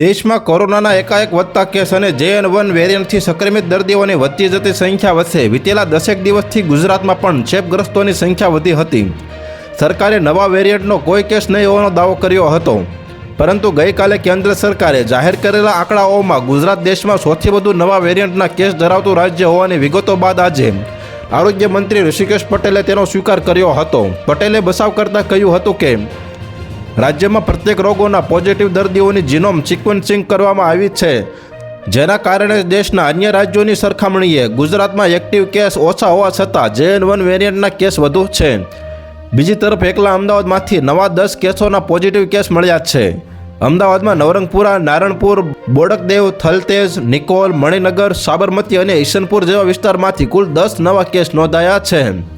દેશમાં કોરોનાના એકાએક વધતા કેસ અને જે એન વન વેરિયન્ટથી સંક્રમિત દર્દીઓની વધતી જતી સંખ્યા વધશે. વિતેલા દસેક દિવસથી ગુજરાતમાં પણ ચેપગ્રસ્તોની સંખ્યા વધી હતી. સરકારે નવા વેરિયન્ટનો કોઈ કેસ નહીં હોવાનો દાવો કર્યો હતો. પરંતુ ગઈકાલે કેન્દ્ર સરકારે જાહેર કરેલા આંકડાઓમાં ગુજરાત દેશમાં સૌથી વધુ નવા વેરિયન્ટના કેસ ધરાવતું રાજ્ય હોવાની વિગતો બાદ આજે આરોગ્ય મંત્રી ઋષિકેશ પટેલે તેનો સ્વીકાર કર્યો હતો. પટેલે બચાવ કરતાં કહ્યું હતું કે રાજ્યમાં પ્રત્યેક રોગોના પોઝિટિવ દર્દીઓની જીનોમ સિક્વન્સિંગ કરવામાં આવી છે. જેના કારણે દેશના અન્ય રાજ્યોની સરખામણીએ ગુજરાતમાં એક્ટિવ કેસ ઓછા હોવા છતાં જેએન વન વેરિયન્ટના કેસ વધુ છે. બીજી તરફ એકલા અમદાવાદમાંથી નવા દસ કેસોના પોઝિટિવ કેસ મળ્યા છે. અમદાવાદમાં નવરંગપુરા, નારણપુર, બોડકદેવ, થલતેજ, નિકોલ, મણિનગર, સાબરમતી અને ઈશનપુર જેવા વિસ્તારમાંથી કુલ દસ નવા કેસ નોંધાયા છે.